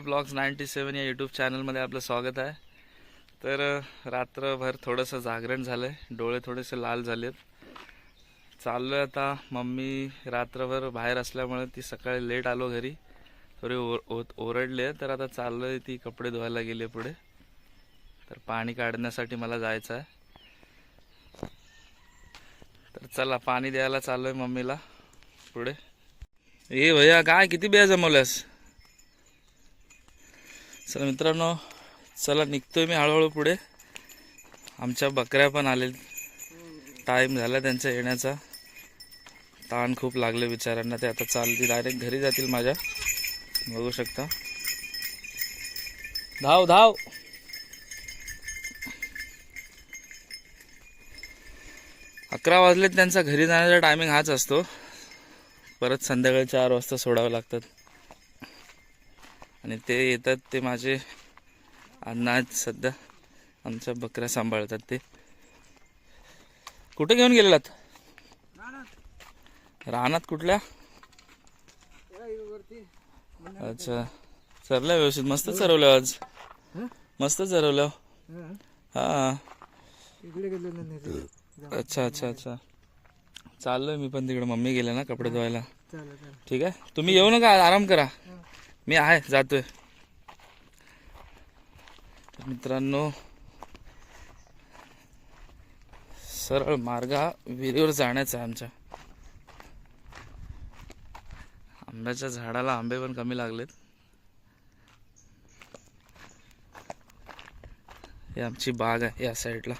Blogs ninety सेवन या YouTube चॅनलमध्ये आपलं स्वागत आहे. तर रात्रभर थोडंसं जागरण झालं आहे डोळे थोडेसे लाल झालेत. चाललो आहे आता. मम्मी रात्रभर बाहेर असल्यामुळे ती सकाळी लेट आलो घरी. थोडे ओ ओ- ओरडले तर आता चाललो आहे ती कपडे धुवायला गेले पुढे. तर पाणी काढण्यासाठी मला जायचं आहे तर चला पाणी द्यायला चाललो आहे मम्मीला पुढे. ए भैया काय किती बिया जमवल्यास? चला मित्रांनो चला निघतोय मी हळूहळू पुढे. आमच्या बकऱ्या पण आले टाईम झाला त्यांचा येण्याचा. ताण खूप लागले बिचाऱ्यांना. ते आता चालतील डायरेक्ट घरी जातील माझ्या. बघू शकता. धाव धाव. अकरा वाजलेत त्यांचा घरी जाण्याचा टायमिंग हाच असतो. परत संध्याकाळी चार वाजता सोडावं लागतात. आणि ते येतात ते माझे अण्णा आहेत सध्या. आमच्या बकऱ्या सांभाळतात ते. कुठे घेऊन गेलेलात? रानात कुठल्या? अच्छा. चरल्या व्यवस्थित. मस्त चरवल्या आज. मस्त चरवल्या. हा. अच्छा अच्छा अच्छा. चाललोय मी पण तिकडे. मम्मी गेले ना कपडे धुवायला. ठीक आहे? तुम्ही येऊ नका. आराम करा. मी आहे जातोय. मित्रांनो सरळ मार्ग हा विहिरीवर जाण्याचा आहे आमच्या. आंब्याच्या झाडाला आंबे पण कमी लागलेत. ही आमची बाग आहे या साईडला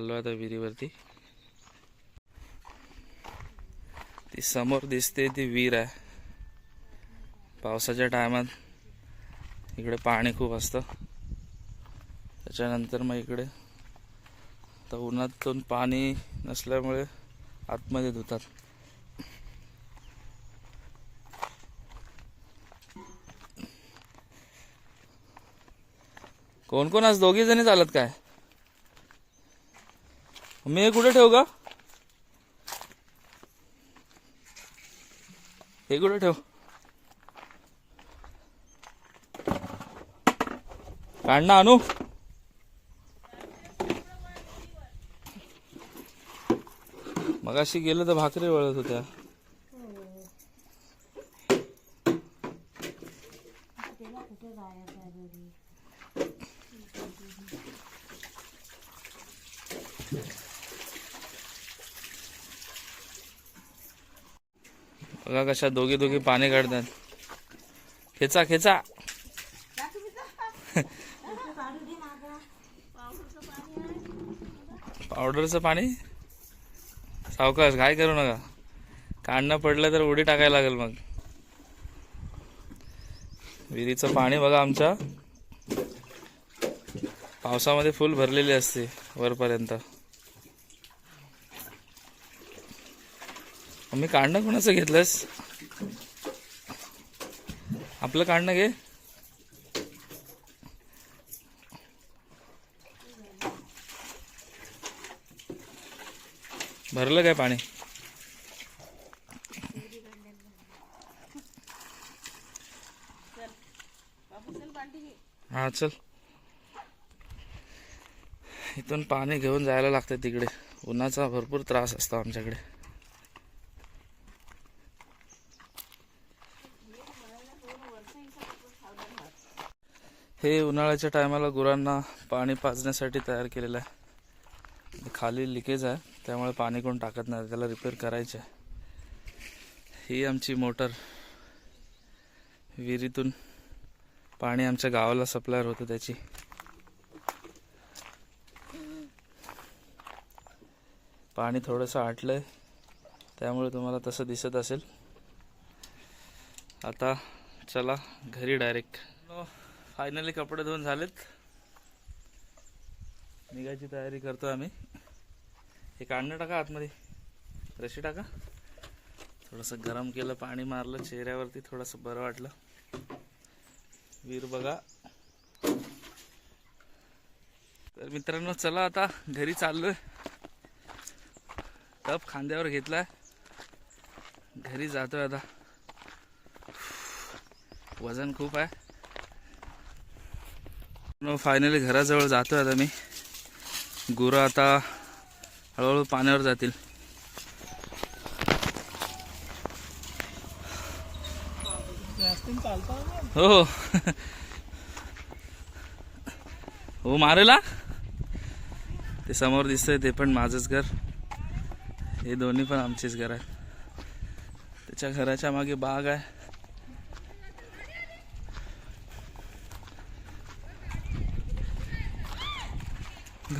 चाललो आता विहिरीवरती. ती समोर दिसते ती विहीर आहे. पावसाच्या टायमात इकडे पाणी खूप असतं. त्याच्यानंतर मग इकडे तर उन्हातून पाणी नसल्यामुळे आतमध्ये धुतात. कोण कोण आज दोघी जणी चालत काय? मी हे कुठे ठेवू का? हे कुठे ठेव? काढणं आणू मगाशी गेलं तर भाकरी वळत होत्या. बघा कशा दोघी दोघी पाणी काढतात. खेचा खेचा. पावडरचं पाणी? सावकाश काय करू नका. काढणं पडलं तर उडी टाकायला लागेल मग. विहिरीचं पाणी बघा आमच्या. पावसामध्ये फुल भरलेली असते वरपर्यंत. मी काढणं कोणाचं घेतलंस? आपलं काढणं घे. भरलं काय पाणी? हा चल. इथून पाणी घेऊन जायला लागतं तिकडे. उन्हाचा भरपूर त्रास असतो आमच्याकडे. हे उन्हाळ्याच्या टायमाला गुरांना पाणी पाजण्यासाठी तयार केलेलं आहे. खाली लिकेज आहे त्यामुळे पाणी कोण टाकत नाही त्याला रिपेअर करायचं आहे. ही आमची मोटर. विहिरीतून पाणी आमच्या गावाला सप्लायर होतं त्याची. पाणी थोडंसं आटलंय त्यामुळे तुम्हाला तसं दिसत असेल. आता चला घरी डायरेक्ट फायनली कपडे धुवून झालेत. निघायची तयारी करतो आम्ही. हे काढणं टाका आतमध्ये. रशी टाका. थोडंसं गरम केलं पाणी मारलं चेहऱ्यावरती थोडंसं बरं वाटलं. वीर बघा. तर मित्रांनो चला आता घरी चाललोय. टप खांद्यावर घेतलाय. घरी जातोय आता. वजन खूप आहे. फायनली घराजवळ जातोय आता मी. गुरं आता हळूहळू पाण्यावर जातील. हो. हो हो मारेला? ते समोर दिसतंय ते पण माझंच घर. हे दोन्ही पण आमचेच घर आहे त्याच्या घराच्या मागे बाग आहे.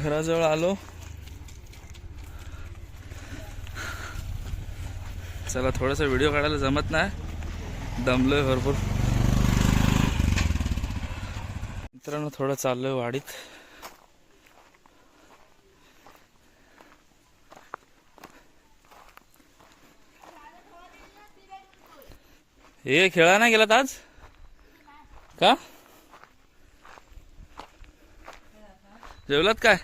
घराजवळ आलो. चला थोडासा व्हिडिओ काढायला जमत नाही. दमलोय भरपूर. मित्रांनो थोडं चाललोय वाडीत. हे खेळा नाही गेलात आज? का? जेवलात काय?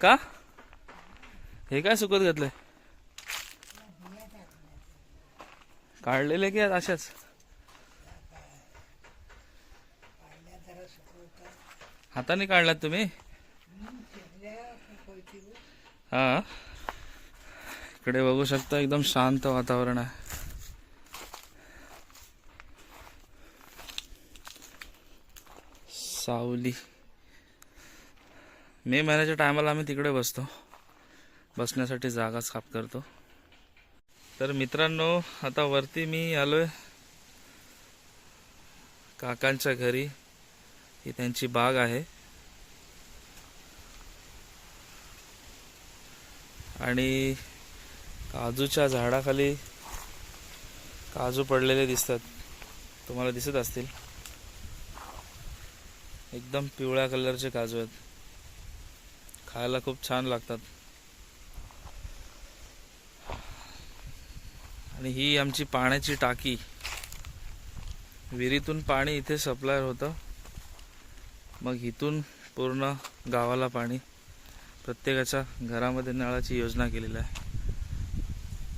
का? हे काय सुकत घातलंय? काढलेले की अशाच? हाताने काढलात तुम्ही? हा. इकडे बघू शकता एकदम शांत वातावरण आहे. सावली. मे महिन्याच्या टायमाला आम्ही तिकडे बसतो. बसण्यासाठी जागाच साफ करतो. तर मित्रांनो आता वरती मी आलोय. काकांच्या घरी. ही त्यांची बाग आहे. आणि काजूच्या झाडाखाली काजू पडलेले दिसतात. तुम्हाला दिसत असतील. एकदम पिवळ्या कलरचे काजू आहेत. खायला खूप छान लागतात. आणि ही आमची पाण्याची टाकी. विहिरीतून पाणी इथे सप्लाय होतं. मग इथून पूर्ण गावाला पाणी. प्रत्येकाच्या घरामध्ये नळाची योजना केलेली आहे.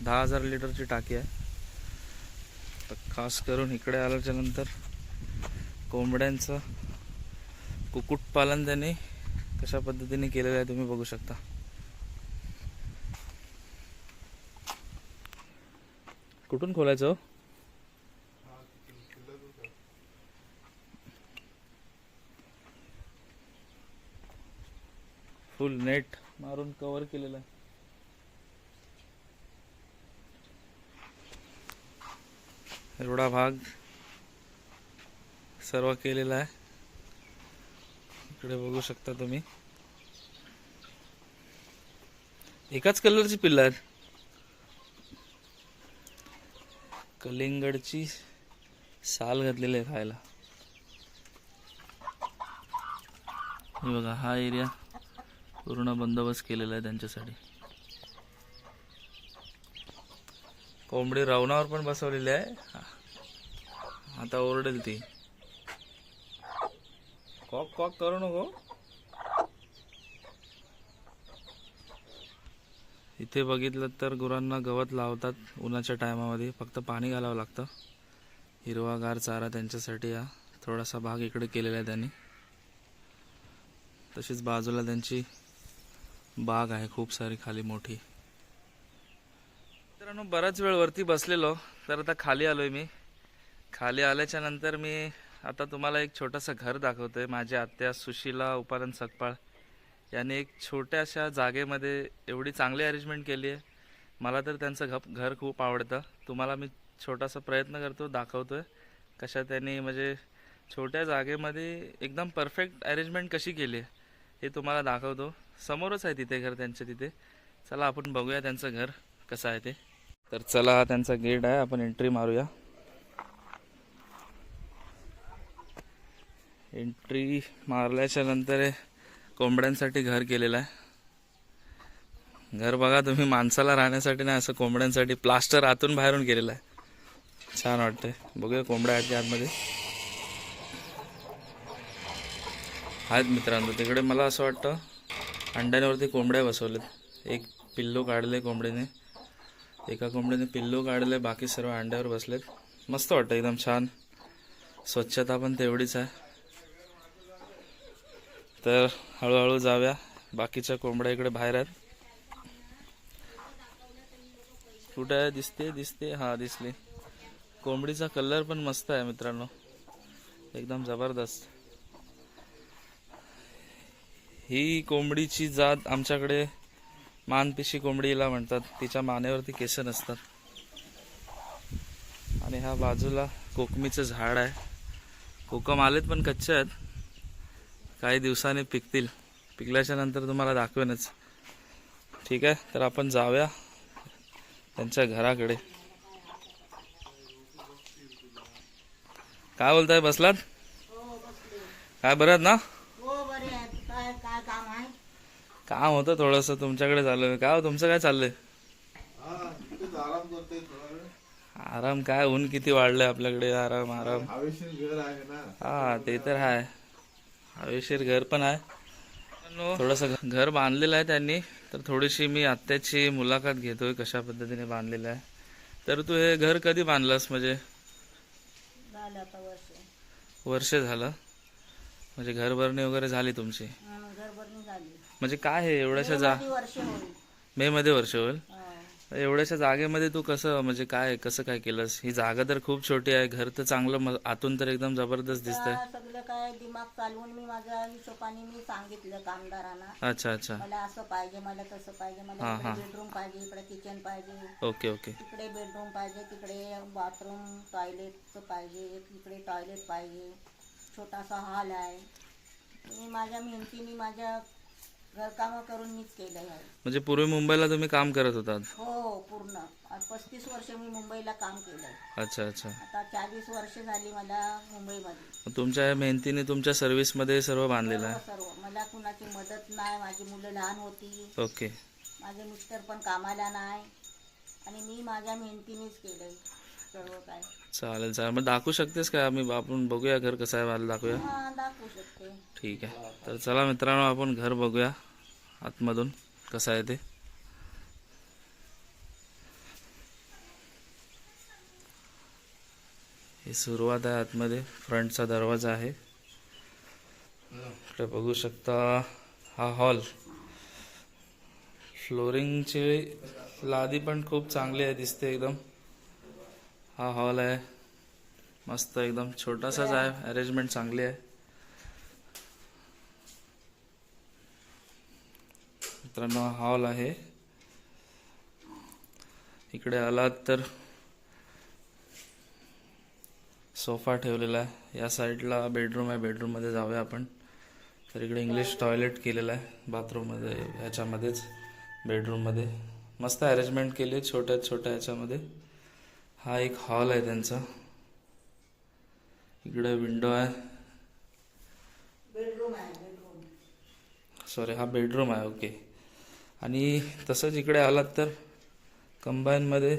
दहा हजार लिटरची टाकी आहे. तर खास करून इकडे आल्याच्यानंतर कोंबड्यांचं कुक्कुटपालन त्यांनी कशा पद्धतीने केलेलं आहे तुम्ही बघू शकता. कुठून खोलायचं हो? फुल नेट मारून कव्हर केलेलं आहे. एवढा भाग सर्व केलेला आहे. इकडे बघू शकता तुम्ही. एकाच कलरची पिल्ल आहेत कलिंगडची साल घातलेली आहे खायला. हे बघा हा एरिया पूर्ण बंदोबस्त केलेला आहे त्यांच्यासाठी. कोंबडी रावणावर पण बसवलेली आहे. आता ओरडेल ती. कॉक कॉक करू नको. इथे बघितलं तर गुरांना गवत लावतात उन्हाच्या टायमामध्ये. फक्त पाणी घालावं लागतं. हिरवागार चारा त्यांच्यासाठी हा थोडासा भाग इकडे केलेला आहे त्यांनी. तशीच बाजूला त्यांची बाग आहे खूप सारी खाली मोठी. मित्रांनो बराच वेळ वरती बसलेलो तर आता खाली आलोय मी. खाली आल्याच्यानंतर मी आता तुम्हाला एक छोटंसं घर दाखवतोय. माझ्या आत्या सुशीला उपानंद सकपाळ यांनी एक छोट्याशा जागेमध्ये एवढी चांगली अरेंजमेंट केली आहे. मला तर त्यांचं घप घर खूप आवडतं. तुम्हाला मी छोटासा प्रयत्न करतो दाखवतोय. कशा त्यांनी म्हणजे छोट्या जागेमध्ये एकदम परफेक्ट अरेंजमेंट कशी केली आहे हे तुम्हाला दाखवतो. समोरच आहे तिथे घर त्यांच्या तिथे. चला आपण बघूया त्यांचं घर कसं आहे ते. तर चला हा त्यांचा गेट आहे. आपण एंट्री मारूया. एंट्री मारल्याच्या नंतर कोंबड्यांसाठी घर केलेलं आहे. घर बघा तुम्ही माणसाला राहण्यासाठी नाही असं कोंबड्यांसाठी प्लास्टर आतून बाहेरून केलेलं आहे. छान वाटतंय. बघूया कोंबड्या आहेत आतमध्ये. आहेत मित्रांनो तिकडे मला असं वाटतं अंड्यांवरती कोंबड्या बसवलेत एक पिल्लू काढले कोंबडीने. एका कोंबडीने पिल्लू काढले बाकी सर्व अंड्यावर बसलेत. मस्त वाटतं एकदम छान. स्वच्छता पण तेवढीच आहे. तर हळूहळू जाऊया. बाकीच्या कोंबड्या इकडे बाहेर आहेत. कुठे आहे? दिसते दिसते. हा दिसली. कोंबडीचा कलर पण मस्त आहे मित्रांनो. एकदम जबरदस्त. ही कोंबडीची जात आमच्याकडे मानपिशी कोंबडीला म्हणतात. तिच्या मानेवरती केस नसतात. आणि ह्या बाजूला कोकमीचं झाड आहे. कोकम आलेत पण कच्चे आहेत. काही दिवसांनी पिकतील. पिकल्याच्या नंतर तुम्हाला दाखवेनच. ठीक आहे? तर आपण जाऊया त्यांच्या घराकडे. काय बोलताय बसलात? काय बरं ना? हो बरे आहेत. काय काय काम आहे? काम होतं थोडंसं. तुमच्याकडे झालं काय हो तुमचं काय चाललंय? आराम काय? ऊन किती वाढलंय आपल्याकडे. आराम आराम. हवेशीर घर आहे ना. हा ते तर आहे. हवेशीर घर पण आहे. थोडस घर बांधलेलं आहे त्यांनी. तर थोडीशी मी आत्याची मुलाखत घेतोय कशा पद्धतीने बांधलेलं आहे. तर तू हे घर कधी बांधलंस म्हणजे? झालं आता वर्ष. वर्ष झालं. म्हणजे घरभरणी वगैरे झाली तुमची? हं, घरभरणी झाली. म्हणजे काय हे एवढ्याशा जा किती वर्ष होईल. मे मध्ये वर्ष होईल? एवढ्याशा जागेमध्ये तू कसं म्हणजे काय कसं काय केलंस? ही जागा तर खूप छोटी आहे घर तर चांगलं म- आतून तर एकदम जबरदस्त दिसतंय. त्या सगळं काय दिमाग चालवून मी माझ्या हिशोबाने मी सांगितलं कामदारांना अच्छा अच्छा. मला असं पाहिजे मला तसं पाहिजे मला हा, इकडे हा. बेडरूम पाहिजे इकडे किचन पाहिजे. Okay okay. तिकडे बेडरूम पाहिजे तिकडे बाथरूम टॉयलेटचं पाहिजे एक इकडे टॉयलेट पाहिजे. छोटासा हॉल आहे. मी माझ्या मेहनतीने माझ्या घरकामं करून मीच केलं आहे म्हणजे पूर्वी मुंबईला तुम्ही काम करत होतात? हो पूर्ण. पस्तीस वर्ष मी मुंबईला काम केलंय. अच्छा अच्छा. आता चाळीस वर्ष झाली मला मुंबईमध्ये. मग तुमच्या या मेहनतीने तुमच्या सर्व्हिसमध्ये सर्व बांधलेलं सर्व सर्व. मला कुणाची मदत नाही. माझी मुलं लहान होती. आहे ओके. माझे मिस्टर पण कामाला नाही. आणि मी माझ्या मेहनतीनेच केलंय सर्व काय. चालेल चालेल. मग दाखवू शकतेस का? आम्ही आपण बघूया घर कसं आहे मला दाखवूया. हा दाखवू शकते. ठीक आहे. तर चला मित्रांनो आपण घर बघूया आतमधून कसं आहे ते. ही सुरुवात आहे आतमध्ये. फ्रंटचा दरवाजा आहे. इकडे बघू शकता हा हॉल. फ्लोरिंगची लादी पण खूप चांगली आहे दिसते एकदम. हा हॉल आहे. मस्त एकदम छोटासाच आहे. अरेंजमेंट चांगली आहे. मित्रांनो हॉल आहे. इकडे आलात तर सोफा ठेवलेला आहे. या साईडला बेडरूम आहे. बेडरूममध्ये जाऊया आपण. तर इकडे इंग्लिश टॉयलेट केलेलं आहे. बाथरूममध्ये ह्याच्यामध्येच बेडरूममध्ये मस्त अरेंजमेंट केली आहे. छोट्या छोट्या ह्याच्यामध्ये हा एक हॉल आहे त्यांचा. इकडे विंडो आहे. सॉरी हा बेडरूम आहे ओके आणि तसंच इकडे आलात तर कंबाईनमध्ये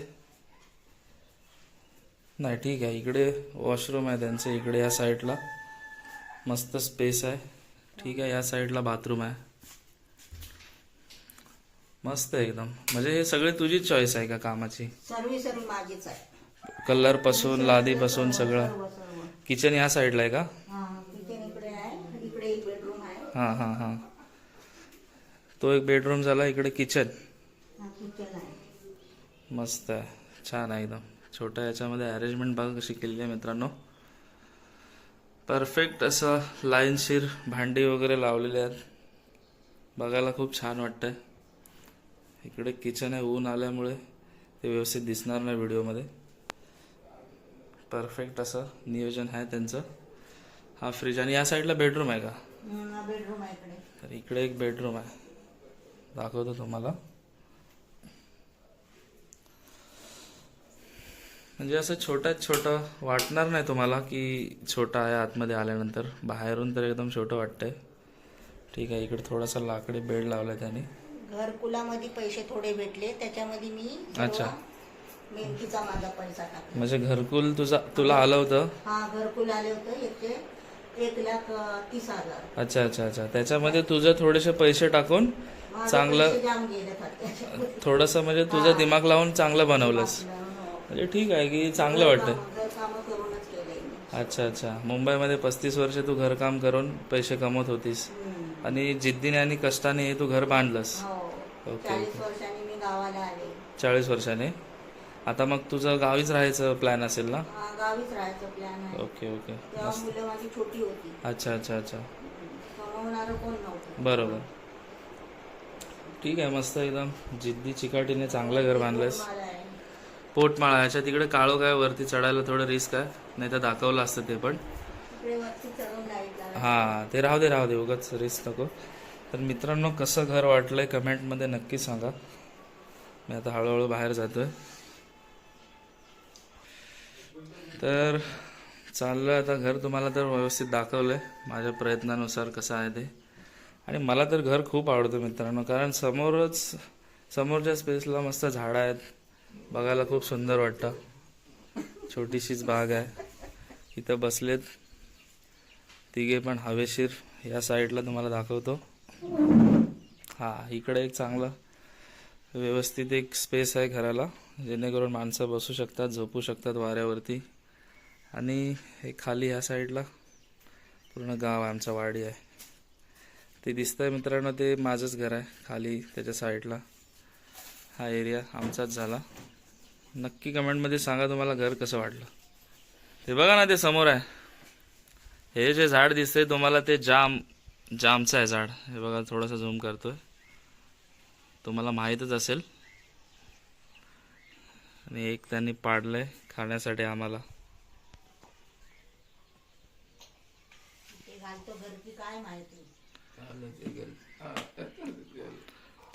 नाही ठीक आहे. इकडे वॉशरूम आहे त्यांचं इकडे या साईडला मस्त स्पेस आहे. ठीक आहे या साईडला बाथरूम आहे. मस्त आहे एकदम. म्हणजे हे सगळे तुझीच चॉईस आहे का कामाची? सर्व सर्व माझीच आहे. कलरपासून लादी पासून सगळं. किचन या साईडला आहे का? हा हां हां तो एक बेडरूम झाला इकडे किचन. हा मस्त आहे. छान आहे एकदम. छोट्या याच्यामध्ये अरेंजमेंट बघा कशी केलेली आहे मित्रांनो. परफेक्ट असं लाईनशीर भांडी वगैरे लावलेली आहेत. बघायला खूप छान वाटतंय. इकडे किचन आहे ऊन आल्यामुळे ते व्यवस्थित दिसणार नाही व्हिडिओमध्ये परफेक्ट असं नियोजन आहे त्यांचं. हा फ्रीज आणि या साईडला बेडरूम आहे का? बेडरूम आहे इकडे. तर इकडे एक बेडरूम आहे. दाखवतो तुम्हाला. म्हणजे असं छोट्यात छोटं वाटणार नाही तुम्हाला की छोटं आहे आतमध्ये आल्यानंतर. बाहेरून तर एकदम छोटं वाटतंय. ठीक आहे इकडे थोडासा लाकडी बेड लावलाय त्याने. घरकुलामध्ये पैसे थोडे भेटले त्याच्यामध्ये मी अच्छा. मेहनतीचा माझा पैसा टाकला. म्हणजे घरकुल तुझा तुला आलं होतं? हा घरकुल आले होते एक लाख अं, तीस हजार. अच्छा अच्छा अच्छा. त्याच्यामध्ये तुझं थोडेसे पैसे टाकून माझे चांगलं- पैसे जाम गेले खर्चाचे. थोडंसं म्हणजे तुझं दिमाग लावून चांगलं बनवलंस. हो. म्हणजे ठीक आहे की चांगलं वाटतं घरकामं- घरकामं करूनच केलंय मी. अच्छा अच्छा. मुंबईमध्ये पस्तीस वर्ष तू घरकाम करून पैसे कमवत होतीस. हम्म. आणि जिद्दीने आणि कष्टाने हे तू घर बांधलंस. हो. ओके, चाळीस वर्षांनी मी गावाला आले. चाळीस वर्षाने? आता मग तुझं गावीच राहायचं प्लॅन असेल ना? हा, गावीच राहायचं प्लॅन आहे. ओके ओके तेव्हा मुलं माझी छोटी होती. अच्छा अच्छा अच्छा. कमवणारं कोण नव्हतं? बरोबर. ठीक आहे मस्त एकदम. जिद्दी चिकाटीने चांगलं घर बांधलंयस. मला आहे. पोटमाळा ह्याच्या तिकडे काळो काय वरती चढायला थोडं रिस्क आहे. नाही तर दाखवलं असतं ते पण. तिकडे वरती चढून लाइट हां ते राहू दे राहू दे. उगाच रिस्क नको. तर मित्रांनो कसं घर वाटलंय कमेंटमध्ये नक्की सांगा. मी आता हळूहळू बाहेर जातोय. तर चाललं आता. घर तुम्हाला तर व्यवस्थित दाखवलंय. माझ्या प्रयत्नानुसार कसं आहे ते. आणि मला तर घर खूप आवडतं मित्रांनो. कारण समोरच समोरच्या स्पेसला मस्त झाडं आहेत. बघायला खूप सुंदर वाटतं. छोटीशीच बाग आहे. इथं बसलेत. तिघे पण हवेशीर. या साईडला तुम्हाला दाखवतो. हा इकडे एक चांगला व्यवस्थित एक स्पेस आहे घराला. जेणेकरून माणसं बसू शकतात झोपू शकतात वाऱ्यावरती. आणि हे खाली ह्या साईडला पूर्ण गाव आहे आमचा वाडी आहे. ते दिसतंय मित्रांनो ते माझंच घर आहे खाली त्याच्या साईडला. हा एरिया आमचाच झाला. नक्की कमेंटमध्ये सांगा तुम्हाला घर कसं वाटलं. ते बघा ना ते समोर आहे. हे जे झाड दिसतंय तुम्हाला ते जाम जामचं आहे झाड. हे बघा थोडंसं झूम करतोय. तुम्हाला माहीतच असेल. आणि एक त्यांनी पाडलंय खाण्यासाठी आम्हाला. घालतो घरची काय माहिती?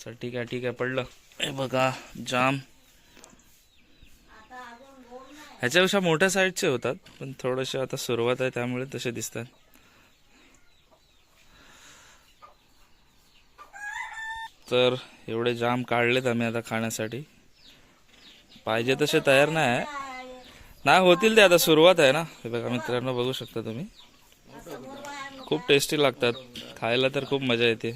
चल ठीक आहे ठीक आहे पडलं. हे बघा जाम. आता अजून गोड नाही. ह्याच्यापेक्षा मोठ्या साईजचे होतात पण थोडेसे आता सुरुवात आहे त्यामुळे तसे दिसतात. तर एवढे जाम काढलेत आम्ही आता खाण्यासाठी. पाहिजे तसे तयार नाही आहे. नाही होतील ते आता सुरुवात आहे ना. हे बघा मित्रांनो बघू शकता तुम्ही. खूप टेस्टी लागतात. खायला तर खूप मजा येते.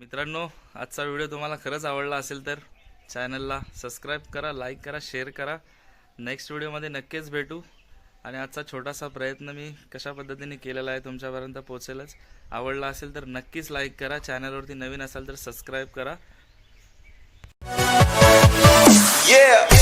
मित्रांनो आजचा व्हिडिओ तुम्हाला खरंच आवडला असेल तर चॅनलला सबस्क्राईब करा लाईक करा शेअर करा. नेक्स्ट व्हिडिओमध्ये नक्कीच भेटू. आणि आजचा छोटासा प्रयत्न मी कशा पद्धतीने केलेला आहे तुमच्यापर्यंत पोहोचेलच. आवडला असेल तर नक्कीच लाईक करा. चॅनलवरती नवीन असाल तर सबस्क्राईब करा. Yeah.